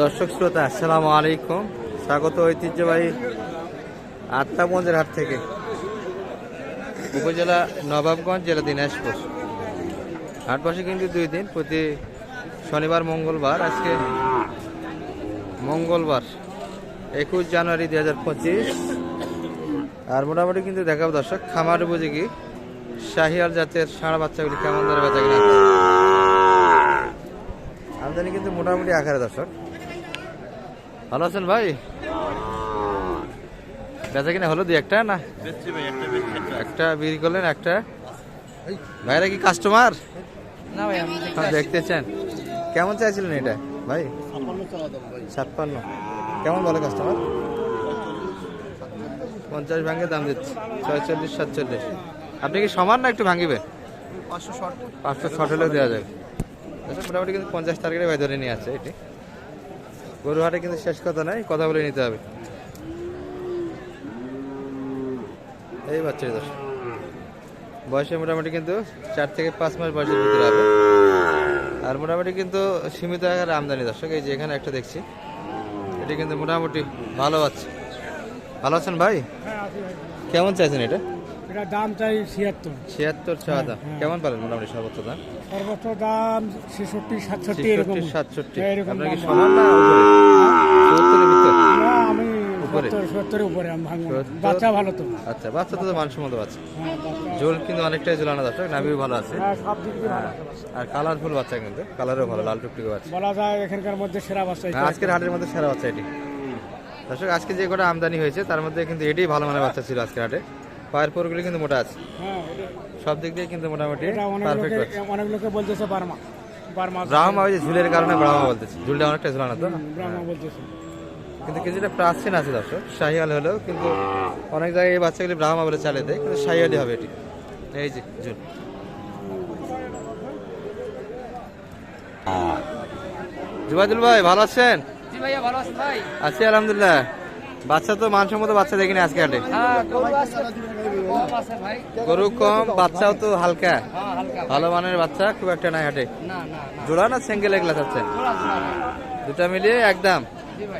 দর্শক শ্রোতা, আসসালামু আলাইকুম। স্বাগত ঐতিহ্যবাহী আত্মাগঞ্জের হাট থেকে। উপজেলা নবাবগঞ্জ, জেলা দিনাজপুর। হাট বসে কিন্তু দুই দিন, প্রতি শনিবার, মঙ্গলবার। আজকে মঙ্গলবার, একুশ জানুয়ারি দুই হাজার পঁচিশ। আর মোটামুটি কিন্তু দেখাবো দর্শক, খামার বুঝে উপযোগী। শাহিয়াল জাতের ষাঁড় বাচ্চাগুলি কেমন ধরে বেচা কিনা। আমদানি কিন্তু মোটামুটি আকারে দর্শক। ভালো আছেন ভাই? বেচা কিনা হলো দুই একটা না? একটা বিক্রি করলেন একটা। ভাইরা কি কাস্টমার না ভাই দেখতে চান কেমন চাইছিলেন এটা ভাই? ছাপ্পান্ন। কেমন বলে কাস্টমার পঞ্চাশ ভাঙে দাম দিচ্ছে ছয়চল্লিশ সাতচল্লিশ। আপনি কি সমান না একটু ভাঙিবে? পাঁচশো ছট হলেও দেওয়া যাবে। মোটামুটি কিন্তু পঞ্চাশ টার্গেটে ভাই ধরে নিয়ে আছে এটি। গরু হাটে কিন্তু শেষ কথা নাই কথা বলে নিতে হবে। এই বাচ্চাটি দশ বয়সে মোটামুটি কিন্তু চার থেকে পাঁচ মাস বয়সের ভিতরে হবে। আর মোটামুটি কিন্তু সীমিত আকারে আমদানি দর্শক এই যে এখানে একটা দেখছি। এটি কিন্তু মোটামুটি ভালো আছে। ভালো আছেন ভাই। কেমন চাইছেন এটা? এটা দাম চাই ছিয়াত্তর। ছিয়াত্তর ছ হাজার। কেমন পারেন মোটামুটি সর্বোচ্চ দাম? সর্বোচ্চ দাম ছেষট্টি সাতষট্টি এরকম সাতষট্টি। হ্যাঁ, এরকম আপনার কি সমান না উপরে? সত্তরের ভিতর? আমি উপরে? সত্তরের উপরে আমি ভাঙবো না। বাচ্চা ভালো তো। আচ্ছা বাচ্চা তো মানসম্মত বাচ্চা। হ্যাঁ, কিন্তু অনেকটাই ঝোলানো দর্শক নাভিও ভালো আছে। হ্যাঁ, সব দিক দিয়ে ভালো। আছে বাচ্চা। আর কালারফুল বাচ্চা কিন্তু কালারও ভালো লাল টুকটুকে বাচ্চা। বলা যায় এখানকার মধ্যে সেরা বাচ্চা এটা। হ্যাঁ, আজকের হাটের মধ্যে সেরা বাচ্চা এটি। দর্শক আজকে যে কটা আমদানি হয়েছে তার মধ্যে কিন্তু এটাই ভালো মানের বাচ্চা ছিল আজকের হাটে। পায়ের পরগুলি কিন্তু মোটা আছে। হ্যাঁ সব দিক দিয়ে কিন্তু মোটামুটি পারফেক্ট অনেক লোকে বলতেছে বার্মা বার্মা ব্রাহ্মা ওই যে ঝুলের কারণে ব্রাহ্মা বলতেছি। ঝুলটা অনেকটা ঝুলানো তো? ব্রাহ্মা বলতেছে। কিন্তু কিছুটা প্রাচীন আছে দর্শক শাহিয়াল হলেও কিন্তু অনেক জায়গায় এই বাচ্চাগুলি ব্রাহ্মা বলে চালে দেয় কিন্তু শাহিয়ালি হবে এটি। এই যে ঝুল। জুবাইদুল ভাই ভালো আছেন? জি ভাইয়া ভালো আছেন ভাই। আছি আলহামদুলিল্লাহ। বাচ্চা তো মানসম্মত বাচ্চা দেখিনি আজকে হাটে। হ্যাঁ গরু কম বাচ্চাও তো হালকা। হ্যাঁ ভালো মানের বাচ্চা খুব একটা নাই হাটে। জোড়া না সিঙ্গেল এগুলা জোড়া দুটা মিলিয়ে একদম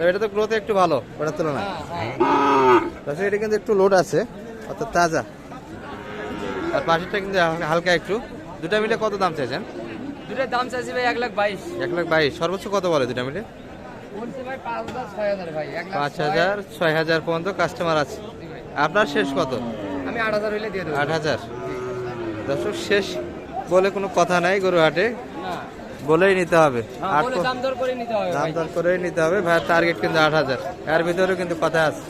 এটা তো গ্রোথ একটু ভালো ওটার তুলনায়। হ্যাঁ হ্যাঁ। তাছাড়া এটা কিন্তু একটু লোড আছে অর্থাৎ তাজা। আর পাশেরটা কিন্তু হালকা- হালকা একটু। দুটা মিলে কত দাম চাইছেন? দুটোর দাম চাইছি ভাই এক লাখ বাইশ। এক লাখ বাইশ। সর্বোচ্চ কত বলে দুটা মিলে পাঁচ। হাজার ছয় হাজার পর্যন্ত কাস্টমার আছে। আপনার শেষ কত? আমি আট হাজার হইলে দিয়ে দেবো। আট হাজার? দর্শক শেষ বলে কোনো কথা নাই গরু হাটে না। বলেই নিতে হবে। হ্যাঁ, দাম দর করে নিতে হবে দাম দর করেই নিতে হবে। ভাইয়ের টার্গেট কিন্তু আট হাজার। এর ভিতরেও কিন্তু কথা আছে।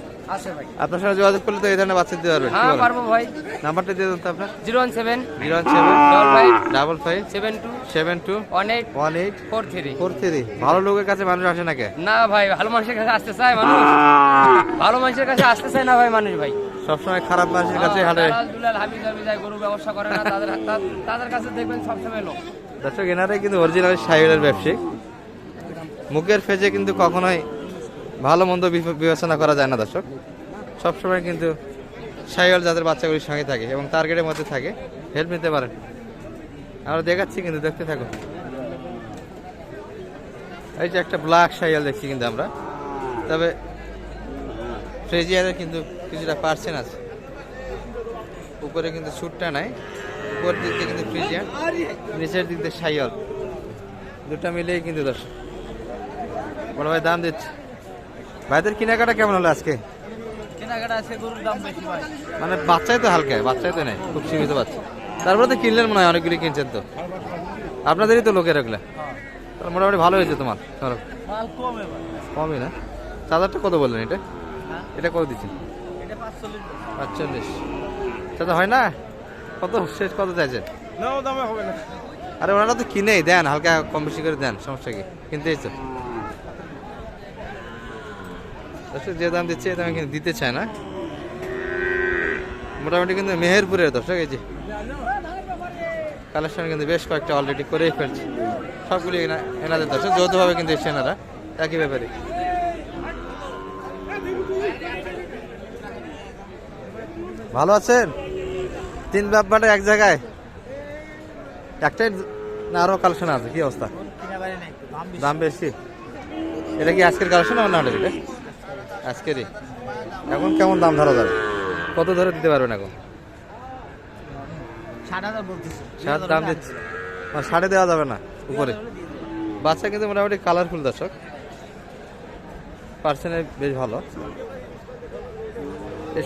আপনার সঙ্গে যোগাযোগ করলে তো এই ধরনের বাচ্চা দিতে পারবেন। কি হ্যাঁ পারব ভাই। নাম্বারটা দিয়ে দেন তো আপনার। Zero one seven. Zero seven. Double five. Double five. Seven two. Seven two. One eight. One eight. Four three. Four three. ভালো লোকের কাছে মানুষ আসে নাকি না ভাই ভালো মানুষের কাছে আসতে চায় মানুষ। ভালো মানুষের কাছে আসতে চায় না ভাই মানুষ ভাই। সবসময় খারাপ মানুষের কাছে হাটে। দালাল দুলাল হাবি জাবি গরু ব্যবসা করে না তাদের তাদের কাছে দেখবেন সবসময় লোক। দর্শক এনারাই কিন্তু অরিজিনাল সাইকেলের ব্যবসায়ী মুখের ফেজে কিন্তু কখনোই ভালো মন্দ বিবেচনা করা যায় না দর্শক। সবসময় কিন্তু সাইকেল যাদের বাচ্চাগুলির সঙ্গে থাকে এবং টার্গেটের মধ্যে থাকে। হেল্প নিতে পারেন। আমরা দেখাচ্ছি কিন্তু দেখতে থাকুন। এই যে একটা ব্ল্যাক সাইকেল দেখছি কিন্তু আমরা। তবে ফ্রেজিয়ারের কিন্তু কিছুটা পার্সেন্ট আছে। উপরে কিন্তু সুটটা নাই উপরের দিক দিয়ে কিন্তু ফ্রিজিয়ান নিচের দিক দিয়ে সাইকেল। দুটা মিলেই কিন্তু দশ বড় ভাই দাম দিচ্ছে। ভাইদের কেনাকাটা কেমন হলো আজকে? মানে বাচ্চাই তো হালকা বাচ্চাই তো নেই খুব সীমিত বাচ্চা। তারপরে তো কিনলেন মনে হয় অনেকগুলি কিনছেন তো। আপনাদেরই তো লোকের রাখলে তাহলে মোটামুটি ভালো হয়েছে তোমার ভাই। কমই না। চার্জারটা কত বললেন এটা? হ্যাঁ। এটা কত দিচ্ছেন? পাঁচচল্লিশ চাচা হয় না? কত শেষ কত চাইছেন? নাও দামে হবে না। আরে ওনারা তো কিনেই দেন হালকা কম বেশি করে দেন সমস্যা কি? কিনতেই তো দর্শক যে দাম দিচ্ছে দামে কিন্তু দিতে চায় না। মোটামুটি কিন্তু মেহেরপুরের দর্শক এই যে কালেকশন কিন্তু বেশ কয়েকটা অলরেডি করেই ফেলছে। সবগুলি এনা- এনাদের দর্শক যৌথভাবে কিন্তু এসছে এনারা। একই ব্যাপারে। ভালো আছেন? তিন ব্যাপারটা এক জায়গায়? একটাই না আরও কালেকশন আছে? কি অবস্থা? দাম বেশি। এটা কি আজকের কালেকশন না অন্য এটা? আজকেরই। এখন কেমন দাম ধরা যাবে? কত ধরে দিতে পারবেন এখন? ষাট দাম দিচ্ছে। ষাটে দেওয়া যাবে না উপরে। বাচ্চা কিন্তু মোটামুটি কালারফুল দর্শক। পার্সেন্টে বেশ ভালো।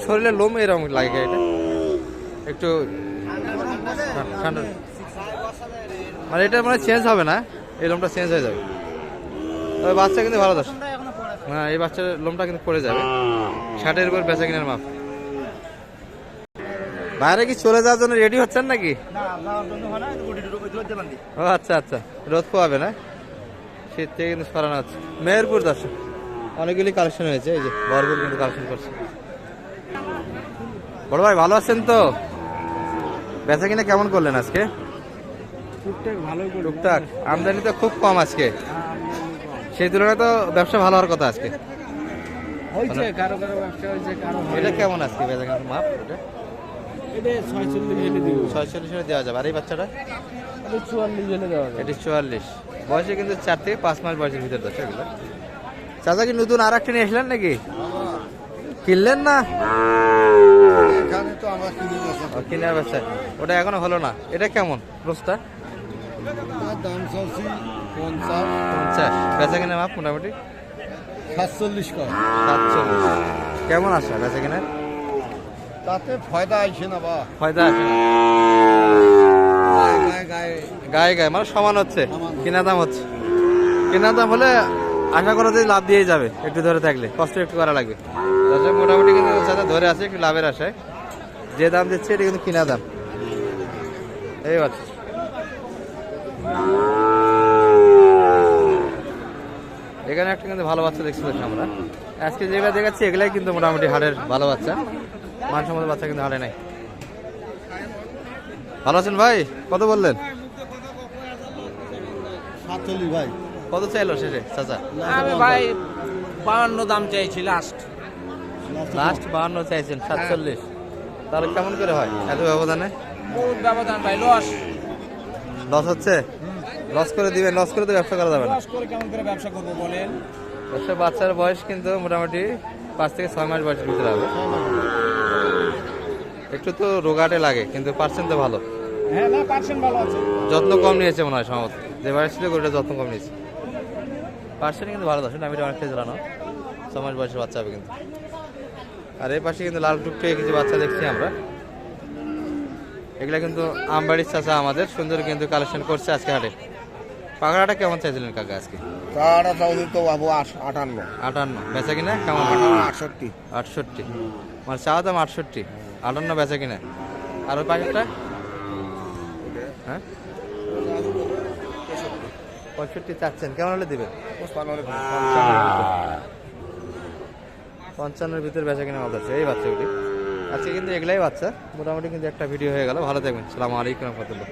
শরীরে লোম এরকম লাগে এটা? একটু মানে এটা মানে চেঞ্জ হবে না? এই লোমটা চেঞ্জ হয়ে যাবে। তবে বাচ্চা কিন্তু ভালো দর্শক। না, এই বাচ্চার লোমটা কিন্তু পড়ে যাবে। ষাটের উপর বেচা কিনার মাপ। বাইরে কি চলে যাওয়ার জন্য রেডি হচ্ছেন নাকি? ও আচ্ছা আচ্ছা। রোদ পোয়াবে না? শীত থেকে কিন্তু সরানো আছে মেহেরপুর দর্শক, অনেকগুলি কালেকশন হয়েছে, এই যে বরপুর কিন্তু কালেকশন করছে। বড় ভাই ভালো আছেন তো? বেচা কিনা কেমন করলেন আজকে? টুকটাক আমদানি তো খুব কম আজকে। সেই তুলনায় তো ব্যবসা ভালো হওয়ার কথা আজকে। এটা কেমন আজকে বেচা কিনার মাপ এটা? এটা ছয়চল্লিশ হেলে দেওয়া যাবে। আর এই বাচ্চাটা? চুয়াল্লিশ হেলে দেওয়া যাবে। এটি চুয়াল্লিশ। বয়সে কিন্তু চার থেকে পাঁচ মাস বয়সের ভিতরে দশ এগুলো। চাচা কি নতুন আর একটা নিয়ে আসলেন নাকি? কিনলেন না? এখানে তো আমরা কিনে ও, কিনার ব্যবসা ওটা এখনও হলো না। এটা কেমন? রোজটা তার দাম চাচ্ছি পঞ্চাশ। পঞ্চাশ। বেচা কিনা মাপ মোটামুটি? সাতচল্লিশ কর। সাতচল্লিশ। কেমন আসা বেচা কিনা? তাতে ফয়দা আইছে না বা। আসে না। গায়ে গায়ে গায়ে। গায়ে গায়ে। মানে সমান হচ্ছে। সমান। কিনা দাম হচ্ছে। কিনা দাম হলে আশা করা যায় লাভ দিয়ে যাবে। একটু ধরে থাকলে। কষ্ট একটু করা লাগবে। তাছাড়া মোটামুটি কিন্তু ধরে আছে একটু লাভের আশায়। যে দাম দিচ্ছে এটা কিন্তু কিনা দাম। এই বাচ্চা এখানে একটা কিন্তু ভালো বাচ্চা দেখছি দেখছি আমরা। আজকে যেগুলো দেখাচ্ছি এগুলাই কিন্তু মোটামুটি হাড়ের ভালো বাচ্চা। মানসম্মত বাচ্চা কিন্তু হাড়ে নাই। ভালো আছেন ভাই? কত বললেন? ভাই। কত চাইলো শেষে চাচা? আমি ভাই বাউন্ন দাম চাইছি লাস্ট লাস্ট বাহান্ন চাইছেন সাতচল্লিশ। তাহলে কেমন করে হয়? এত ব্যবধানে? বহুত ব্যবধান ভাই লস লস হচ্ছে? লস করে দিবেন লস করে তো ব্যবসা করা যাবে না। চাষ করে কেমন করে ব্যবসা করব বলেন? বাচ্চার বয়স কিন্তু মোটামুটি পাঁচ থেকে ছয় মাস বয়সের ভিতরে হবে। একটু তো রোগাটে লাগে কিন্তু পার্সেন্ট তো ভালো। হ্যাঁ না পার্সেন্ট ভালো আছে। যত্ন কম নিয়েছে মনে হয় সম্ভবত। যে বয়স ছিল গরুটা যত্ন কম নিয়েছে। পার্সেন্ট কিন্তু ভালো দর্শন আমি অনেকটাই জ্বালানো ছ মাস বয়সের বাচ্চা হবে কিন্তু। আর এই পাশে কিন্তু লাল টুকটুকে কিছু বাচ্চা দেখছি আমরা। এগুলা কিন্তু আমবাড়ির চাচা আমাদের সুন্দর কিন্তু কালেকশন করছে আজকে হাটে। পাকড়াটা কেমন চাইছিলেন কাকা আজকে? তারা চাউলি তো বাবু আট- আটান্ন। আটান্ন। বেচা কিনা? কেমন? আটষট্টি। আটষট্টি। মানে চাওয়া দাম আটষট্টি। আটান্ন বেচা কিনা? আর ওই পাশেরটা হ্যাঁ? পঁয়ষট্টি চাচ্ছেন। কেমন হলে দিবেন? পঞ্চান্নের ভিতরে বেচা কিনা মাল আছে, এই বাচ্চাগুলি। আজকে কিন্তু এগুলাই বাচ্চা। মোটামুটি কিন্তু একটা ভিডিও হয়ে গেল। ভালো থাকবেন। সালাম আলাইকুম রহমতুল্লাহ।